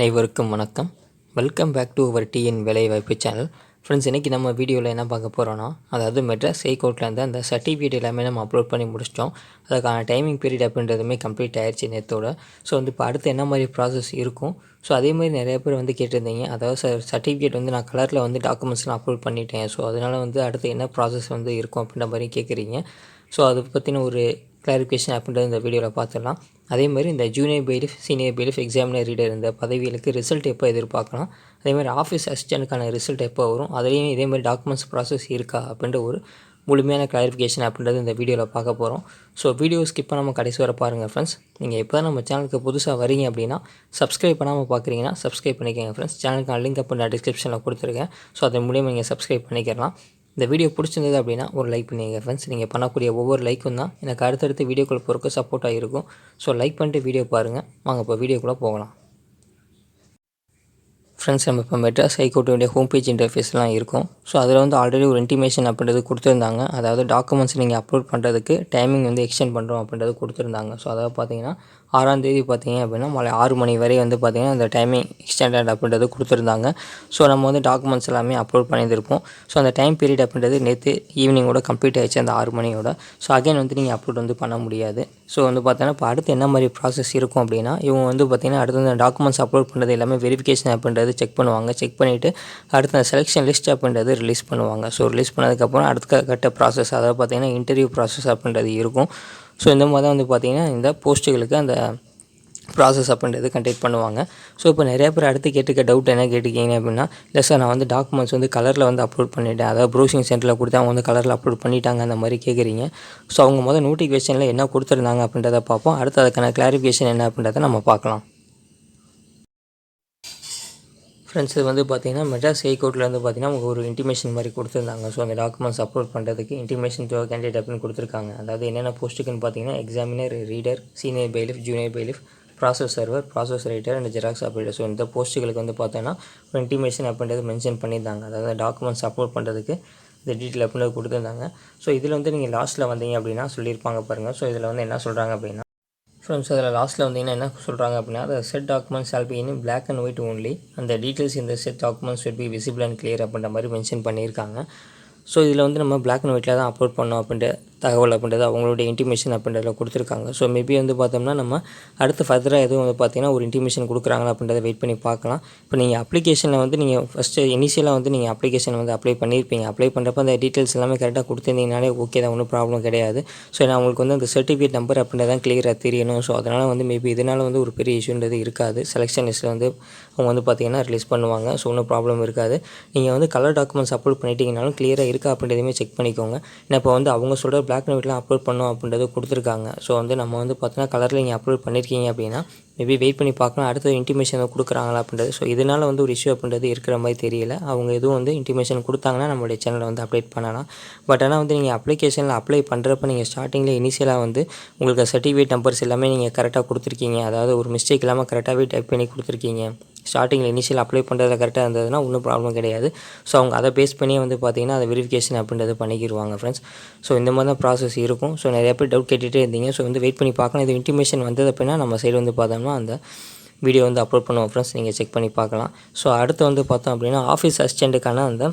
அனைவருக்கும் வணக்கம். Welcome back to our TN வேலைவாய்ப்பு சேனல் ஃப்ரெண்ட்ஸ் இன்றைக்கி நம்ம வீடியோவில் என்ன பார்க்க போகிறோன்னா அதாவது மெட்ராஸ் ஹைகோர்ட்லேருந்து அந்த சர்டிஃபிகேட் எல்லாமே நம்ம அப்லோட் பண்ணி முடிச்சிட்டோம். அதுக்கான டைமிங் பீரியட் அப்படின்றதுமே கம்ப்ளீட் ஆயிடுச்சு நேற்றோட ஸோ வந்து இப்போ அடுத்து என்ன மாதிரி ப்ராசஸ் இருக்கும்? ஸோ அதே மாதிரி நிறைய பேர் வந்து கேட்டிருந்தீங்க. அதாவது சார் சர்டிஃபிகேட் வந்து நான் கலரில் வந்து டாக்குமெண்ட்ஸ்லாம் அப்லோட் பண்ணிட்டேன். ஸோ அதனால் வந்து அடுத்து என்ன ப்ராசஸ் வந்து இருக்கும் அப்படின்ற மாதிரி கேட்குறீங்க ஸோ அதை பற்றின ஒரு கிளாரிஃபிகேஷன் அப்படின்றது இந்த வீடியோவில் பார்த்துடலாம். அதே மாதிரி இந்த junior bailiff senior bailiff examiner reader இந்த பதவிகளுக்கு ரிசல்ட் எப்போ எதிர்பார்க்கலாம்? அதே மாதிரி ஆஃபீஸ் அசிஸ்டண்ட்டுக்கான ரிசல்ட் எப்போ வரும்? அதுலேயும் இதே மாதிரி டாக்குமெண்ட்ஸ் ப்ராசஸ் இருக்கா? அப்படின்ற ஒரு முழுமையான கிளாரிஃபிகேஷன் அப்படின்றது இந்த வீடியோவில் பார்க்க போகிறோம் ஸோ வீடியோ ஸ்கிப் பண்ணாமல் கடைசி வர பாருங்கள் ஃப்ரெண்ட்ஸ் நீங்கள் இப்போ தான் நம்ம சேனலுக்கு புதுசாக வரீங்க அப்படின்னா சப்ஸ்கிரைப் பண்ணாமல் பார்க்குறீங்கன்னா சப்ஸ்கிரைப் பண்ணிக்கோங்க ஃப்ரெண்ட்ஸ் சேனலுக்கு லிங்க் அப்போ நான் டிஸ்கிரிப்ஷனில் கொடுத்துருக்கேன். ஸோ அதன் மூலியமாக நீங்கள் சப்ஸ்கிரைப் பண்ணிக்கலாம். இந்த வீடியோ பிடிச்சிருந்தது அப்படின்னா ஒரு லைக் பண்ணிங்க ஃப்ரெண்ட்ஸ் நீங்கள் பண்ணக்கூடிய ஒவ்வொரு லைக்கும் தான் எனக்கு அடுத்தடுத்து வீடியோக்குள்ள போகிறக்கு சப்போர்ட்டாக இருக்கும் ஸோ லைக் பண்ணிட்டு வீடியோ பாருங்கள் வாங்க இப்போ வீடியோக்குள்ளே போகலாம். ஃப்ரெண்ட்ஸ் நம்ம இப்போ மெட்ராஸ் ஹைகோர்ட்டுடைய ஹோம் பேஜ் இன்டர்ஃபேஸ்லாம் இருக்கும். ஸோ அதில் வந்து ஆல்ரெடி ஒரு இன்டிமேஷன் அப்படின்றது கொடுத்துருந்தாங்க. அதாவது டாக்குமெண்ட்ஸ் நீங்கள் அப்லோட் பண்ணுறதுக்கு டைமிங் வந்து எக்ஸ்டெண்ட் பண்ணுறோம் அப்படின்றது கொடுத்துருந்தாங்க. ஸோ அதாவது பார்த்தீங்கன்னா ஆறாம் தேதி பார்த்தீங்க அப்படின்னா மாலை ஆறு மணி வரை வந்து பார்த்திங்கன்னா அந்த டைமிங் எக்ஸ்டெண்டட் அப்படின்றது கொடுத்துருந்தாங்க. ஸோ நம்ம வந்து டாக்குமெண்ட்ஸ் எல்லாமே அப்லோட் பண்ணியிருந்திருப்போம். ஸோ அந்த டைம் பீரியட் அப்படின்றது நேற்று ஈவினிங்கோட கம்ப்ளீட் ஆகிடுச்சு அந்த ஆறு மணியோட. ஸோ அகைன் வந்து நீங்கள் அப்லோட் வந்து பண்ண முடியாது. ஸோ வந்து பார்த்தீங்கன்னா இப்போ அடுத்து என்ன மாதிரி ப்ராசஸ் இருக்கும் அப்படின்னா இவங்க வந்து பார்த்திங்கன்னா அடுத்து அந்த டாக்குமெண்ட்ஸ் அப்லோட் பண்ணுறது எல்லாமே வெரிஃபிகேஷன் அப்படின்றது செக் பண்ணுவாங்க. செக் பண்ணிவிட்டு அடுத்த அந்த செலெக்ஷன் லிஸ்ட் அப்படின்றது ரிலீஸ் பண்ணுவாங்க. ஸோ ரிலீஸ் பண்ணதுக்கப்புறம் அடுத்த கட்ட ப்ராசஸ் அதாவது பார்த்திங்கன்னா இன்டர்வியூ ப்ராசஸ் அப்படின்றது இருக்கும். ஸோ இந்த மாதிரி தான் வந்து பார்த்திங்கன்னா இந்த போஸ்ட்டுகளுக்கு அந்த ப்ராசஸ் அப்படின்றது கண்டக்ட் பண்ணுவாங்க. ஸோ இப்போ நிறைய பேர் அடுத்து கேட்டுக்க டவுட் என்ன கேட்டுக்கிங்க அப்படின்னா இல்லை சார் நான் வந்து டாக்குமெண்ட்ஸ் வந்து கலரில் வந்து அப்லோட் பண்ணிவிட்டேன் அதாவது ப்ரௌசிங் சென்டரில் கொடுத்து அவங்க வந்து கலரில் அப்லோட் பண்ணிட்டாங்க அந்த மாதிரி கேட்குறீங்க ஸோ அவங்க முதல் நோட்டிஃபிகேஷனில் என்ன கொடுத்துருந்தாங்க அப்படின்றத பார்ப்போம். அடுத்து அதுக்கான கிளாரிஃபிகேஷன் என்ன அப்படின்றத நம்ம பார்க்கலாம். ஃப்ரெண்ட்ஸ் இது வந்து பார்த்தீங்கன்னா மெட்ராஸ் ஹைகோர்ட்டில் வந்து பார்த்தீங்கன்னா உங்களுக்கு ஒரு இன்டிமேஷன் மாதிரி கொடுத்துருந்தாங்க. ஸோ அந்த டாக்குமெண்ட்ஸ் அப்லோட் பண்ணுறதுக்கு இன்டிமேஷன் டு கேண்டிடேட் அப்படின்னு கொடுத்துருக்காங்க. அதாவது என்னென்ன போஸ்ட்டுக்குன்னு பார்த்தீங்கன்னா examiner reader senior bailiff junior bailiff process server process writer and xerox operator so இந்த போஸ்ட்டுகளுக்கு வந்து பார்த்தோன்னா ஒரு இன்டிமேஷன் அப்படின்றது மென்ஷன் பண்ணியிருந்தாங்க. அதாவது டாக்குமெண்ட்ஸ் அப்லோட் பண்ணுறதுக்கு இந்த டீட்டெயில் அப்படின்றது கொடுத்துருந்தாங்க. ஸோ இதில் வந்து நீங்கள் லாஸ்ட்டில் வந்தீங்க அப்படின்னா சொல்லியிருப்பாங்க பாருங்கள் ஸோ இதில் வந்து என்ன சொல்கிறாங்க அப்படின்னா ஃப்ரெண்ட்ஸ் அதில் லாஸ்ட்டில் வந்தீங்கன்னா என்ன சொல்கிறாங்க அப்படின்னா the set documents all be in black and white only அந்த டீட்டெயில்ஸ் இந்த set documents with be visible and clear அப்படின்ற மாதிரி மென்ஷன் பண்ணியிருக்காங்க. ஸோ இதில் வந்து நம்ம பிளாக் அண்ட் ஒயிட்டில் தான் அப்லோட் பண்ணோம் அப்படின்ட்டு தகவல் அப்படின்றது அவங்களுடைய இன்டிமேஷன் அப்படின்றத கொடுத்துருக்காங்க. ஸோ மேபி வந்து பார்த்தோம்னா நம்ம அடுத்து ஃபர்தராக எதுவும் வந்து பார்த்தீங்கன்னா ஒரு இன்டிமேஷன் கொடுக்குறாங்களா அப்படின்றத வெயிட் பண்ணி பார்க்கலாம். இப்போ நீங்கள் அப்ளிகேஷனில் வந்து நீங்கள் ஃபஸ்ட்டு இனிஷியலாக வந்து நீங்கள் அப்ளிகேஷன் வந்து அப்ளை பண்ணியிருப்பீங்க அப்ளை பண்ணுறப்ப அந்த டீட்டெயில்ஸ் எல்லாமே கரெக்டாக கொடுத்துருந்தீங்கனாலே ஓகே தான் ஒன்றும் ப்ராப்ளம் கிடையாது. ஸோ ஏன்னா அவங்களுக்கு வந்து அந்த சர்டிஃபிகேட் நம்பர் அப்படின்றதான் கிளியராக தெரியணும். ஸோ அதனால் வந்து மேபி இதனால் வந்து ஒரு பெரிய இஷ்யூன்றது இருக்காது. செலெக்ஷன் லிஸ்ட்டில் வந்து அவங்க வந்து பார்த்தீங்கன்னா ரிலீஸ் பண்ணுவாங்க. ஸோ ஒன்றும் ப்ராப்ளம் இருக்காது. நீங்கள் வந்து கலர் டாக்குமெண்ட்ஸ் அப்லோட் பண்ணிட்டீங்கனாலும் கிளியராக இருக்கா அப்படின்றதுமே செக் பண்ணிக்கோங்க. ஏன்னா இப்போ வந்து அவங்க சொல்கிற பிளாக் அண்ட் ஒயிட்லாம் அப்லோட் பண்ணோம் அப்படின்றது கொடுத்துருக்காங்க. ஸோ வந்து நம்ம வந்து பார்த்தோன்னா கலரில் நீங்கள் அப்லோட் பண்ணியிருக்கீங்க அப்படின்னா மேபி வெயிட் பண்ணி பார்க்கலாம். அடுத்த இன்டிமேஷன் கொடுக்குறாங்களா அப்படின்றது. ஸோ இதனால் வந்து ஒரு இஷ்யூ அப்படின்றது இருக்கிற மாதிரி தெரியல. அவங்க எதுவும் வந்து இன்டிமேஷன் கொடுத்தாங்கன்னா நம்மளுடைய சேனலை வந்து அப்டேட் பண்ணலாம். பட் ஆனால் வந்து நீங்கள் அப்ளிகேஷனில் அப்ளை பண்ணுறப்ப நீங்கள் ஸ்டார்டிங்கில் இனிஷியலாக வந்து உங்களுக்கு சர்டிஃபிகேட் நம்பர்ஸ் எல்லாமே நீங்கள் கரெக்டாக கொடுத்துருக்கீங்க. அதாவது ஒரு மிஸ்டேக் இல்லாமல் கரெக்டாகவே டைப் பண்ணி கொடுத்துருக்கீங்க. ஸ்டார்டிங்கில் இனிஷியல் அப்ளை பண்ணுறதுல கரெக்டாக இருந்ததுன்னா ஒன்றும் ப்ராப்ளம் கிடையாது. ஸோ அவங்க அதை பேஸ் பண்ணி வந்து பார்த்தீங்கன்னா அதை வெரிஃபிகேஷன் அப்படின்றது பண்ணிக்கிடுவாங்க ஃப்ரெண்ட்ஸ் ஸோ இந்த மாதிரி தான் ப்ராசஸ் இருக்கும். ஸோ நிறைய பேர் டவுட் கேட்டுகிட்டே இருந்தீங்க. ஸோ வந்து வெயிட் பண்ணி பார்க்கலாம் இது இன்டிமேஷன் வந்தது அப்படின்னா நம்ம சைடு வந்து பார்த்தோம்னா அந்த வீடியோ வந்து அப்லோட் பண்ணுவோம் ஃப்ரெண்ட்ஸ் நீங்கள் செக் பண்ணி பார்க்கலாம். ஸோ அடுத்து வந்து பார்த்தோம் அப்படின்னா ஆஃபீஸ் அசிஸ்டண்ட்டுக்கான அந்த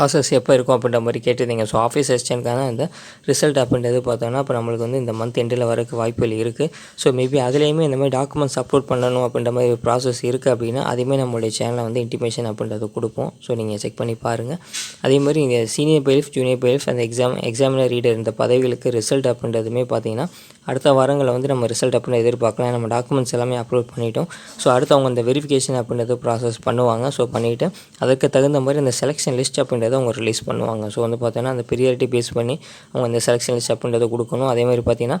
ப்ராசஸ் எப்போ இருக்கும் அப்படின்ற மாதிரி கேட்டிருந்தீங்க. ஸோ ஆஃபீஸ் அசிஸ்டன்ட்கான அந்த ரிசல்ட் அப்படின்றது பார்த்தோன்னா இப்போ நம்மளுக்கு வந்து இந்த மந்த் எண்டில் வரக்கு வாய்ப்புகள் இருக்குது ஸோ மேபி அதுலேயுமே இந்த மாதிரி டாக்குமெண்ட்ஸ் அப்லோட் பண்ணணும் அப்படின்ற மாதிரி ப்ராசஸ் இருக்குது அப்படின்னா அதையுமே நம்மளுடைய சேனலில் வந்து இன்டிமேஷன் அப்படின்றது கொடுப்போம். ஸோ நீங்கள் செக் பண்ணி பாருங்கள் அதே மாதிரி இங்கே சீனியர் பெயில்ஃப் ஜூனியர் பெயில்ஃப் அந்த எக்ஸாம் எக்ஸாமினர் ரீடர் இந்த பதவிகளுக்கு ரிசல்ட் அப்படின்றதுமே பார்த்தீங்கன்னா அடுத்த வாரங்களில் வந்து நம்ம ரிசல்ட் அப்படின்னு எதிர்பார்க்கலாம். நம்ம டாக்குமெண்ட்ஸ் எல்லாமே அப்லோட் பண்ணிட்டோம். ஸோ அடுத்து அவங்க அந்த வெரிஃபிகேஷன் அப்படின்றது ப்ராசஸ் பண்ணுவாங்க. ஸோ பண்ணிவிட்டு அதுக்கு தகுந்த மாதிரி அந்த செலெக்ஷன் லிஸ்ட் அப்படின்றது அவங்க ரிலீஸ் பண்ணுவாங்க. ஸோ வந்து பார்த்தீங்கன்னா அந்த ப்ரியாரிட்டி பேஸ் பண்ணி அவங்க அந்த செலெக்ஷன் லிஸ்ட் அப்படின்றத கொடுக்கணும். அதேமாதிரி பார்த்தீங்கன்னா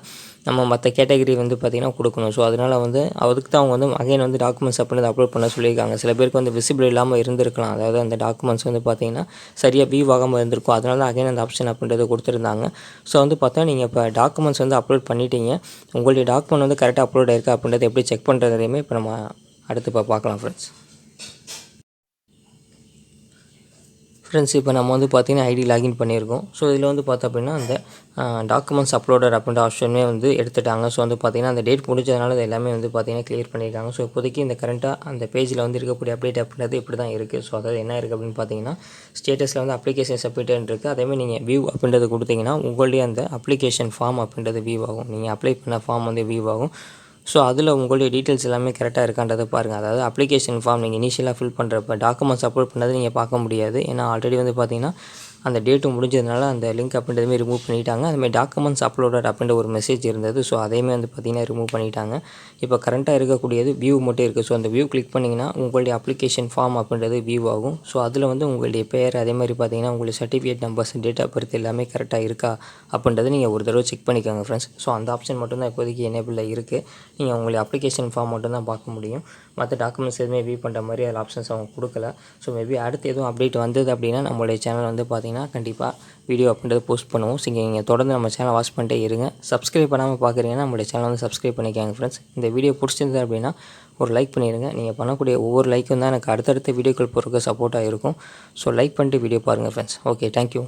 நம்ம மற்ற கேட்டகரி வந்து பார்த்திங்கன்னா கொடுக்கணும். ஸோ அதனால் வந்து அதுக்கு தான் அவங்க வந்து அகைன் வந்து டாக்குமெண்ட்ஸ் அப்படின்றத அப்லோட் பண்ண சொல்லியிருக்காங்க. சில பேருக்கு வந்து விசிபிள் இல்லாமல் இருந்திருக்கலாம். அதாவது அந்த டாக்குமெண்ட்ஸ் வந்து பார்த்திங்கன்னா சரியாக வியூ ஆகாமல் இருந்திருக்கும். அதனால தான் அகைன் அந்த ஆப்ஷன் அப்படின்றத கொடுத்துருந்தாங்க. ஸோ வந்து பார்த்தா நீங்கள் இப்போ டாக்குமெண்ட்ஸ் வந்து அப்லோட் பண்ணிட்டீங்க. உங்களுடைய டாக்குமெண்ட் வந்து கரெக்டாக அப்லோட் ஆயிருக்கா அப்படின்றத எப்படி செக் பண்ணுறதையுமே இப்போ நம்ம அடுத்து இப்போ பார்க்கலாம் ஃப்ரெண்ட்ஸ் ஃப்ரெண்ட்ஸ் இப்போ நம்ம வந்து பார்த்தீங்கன்னா ஐடி லாகின் பண்ணியிருக்கோம். ஸோ இதில் வந்து பார்த்தோம் அப்படின்னா அந்த டாக்குமெண்ட்ஸ் அப்லோடர் அப்படின்ற ஆப்ஷனுமே வந்து எடுத்துட்டாங்க. ஸோ வந்து பார்த்திங்கன்னா அந்த டேட் முடிஞ்சதுனால அது எல்லாமே வந்து பார்த்தீங்கன்னா கிளியர் பண்ணியிருக்காங்க. ஸோ இப்போதைக்கு இந்த கரண்ட்டாக அந்த பேஜில் வந்து இருக்கக்கூடிய அப்டேட் அப்படின்றது இப்படி தான் இருக்குது ஸோ அதாவது என்ன இருக்குது அப்படின்னு பார்த்தீங்கன்னா ஸ்டேட்டஸில் வந்து அப்ளிகேஷன் சப்மிட்டன் இருக்குது அதேமாதிரி நீங்கள் வியூ அப்படின்றது கொடுத்தீங்கன்னா உங்களுடைய அந்த அப்ளிகேஷன் ஃபார்ம் அப்படின்றது வியூ ஆகும். நீங்கள் அப்ளை பண்ண ஃபார்ம் வந்து வியூ ஆகும். ஸோ அதில் உங்களுடைய டீட்டெயில்ஸ் எல்லாமே கரெக்டாக இருக்கான்றதை பாருங்கள் அதாவது அப்ளிகேஷன் ஃபார்ம் நீங்கள் இனிஷியலாக ஃபில் பண்ணுறப்ப டாக்குமெண்ட்ஸ் அப்லோட் பண்ணது நீங்கள் பார்க்க முடியாது. ஏன்னா ஆல்ரெடி வந்து பார்த்தீங்கன்னா அந்த டேட்டு முடிஞ்சதுனால அந்த லிங்க் அப்படின்றதுமே ரிமூவ் பண்ணிட்டாங்க. அதுமாதிரி டாக்குமெண்ட்ஸ் அப்லோடட் அப்படின்ற ஒரு மெசேஜ் இருந்தது. ஸோ அதையுமே வந்து பார்த்திங்கன்னா ரிமூவ் பண்ணிட்டாங்க. இப்போ கரண்ட்டாக இருக்கக்கூடியது வியூ மட்டும் இருக்குது ஸோ அந்த வியூ கிளிக் பண்ணிங்கன்னா உங்களுடைய அப்ளிகேஷன் ஃபார்ம் அப்படின்றது வியூ ஆகும். ஸோ அதில் வந்து உங்களுடைய பேர் அதே மாதிரி பார்த்தீங்கன்னா உங்களுடைய certificate numbers date of birth எல்லாமே கரெக்டாக இருக்கா அப்படின்றத நீங்கள் ஒரு தடவை செக் பண்ணிக்கோங்க ஃப்ரெண்ட்ஸ் ஸோ அந்த ஆப்ஷன் மட்டும்தான் இப்போதைக்கு எனேபிளில் இருக்குது நீங்கள் உங்களுடைய அப்ளிகேஷன் ஃபார்ம் மட்டும்தான் பார்க்க முடியும். மற்ற டாக்குமெண்ட்ஸ் எதுவுமே வியூ பண்ணுற மாதிரி அதில் ஆப்ஷன்ஸ் அவங்க கொடுக்கல. ஸோ மேபி அடுத்து எதுவும் அப்டேட் வந்தது அப்படின்னா நம்மளுடைய சேனல் வந்து பார்த்திங்கன்னா கண்டிப்பாக வீடியோ அப்படின்றத போஸ்ட் பண்ணுவோம். சரி நீங்கள் தொடர்ந்து நம்ம சேனல் வாட்ச் பண்ணிட்டே இருங்க. சப்ஸ்கிரைப் பண்ணாமல் பார்க்குறீங்கன்னா நம்மளுடைய சேனல் வந்து சப்ஸ்கிரைப் பண்ணிக்காங்க ஃப்ரெண்ட்ஸ் இந்த வீடியோ பிடிச்சிருந்தது அப்படின்னா ஒரு லைக் பண்ணிடுங்க நீங்கள் பண்ணக்கூடிய ஒவ்வொரு லைக்கும் தான் எனக்கு அடுத்தடுத்த வீடியோக்கள் போகிறதுக்கு சப்போர்ட்டாக இருக்கும் ஸோ லைக் பண்ணிட்டு வீடியோ பாருங்கள் ஃப்ரெண்ட்ஸ் ஓகே தேங்க்யூ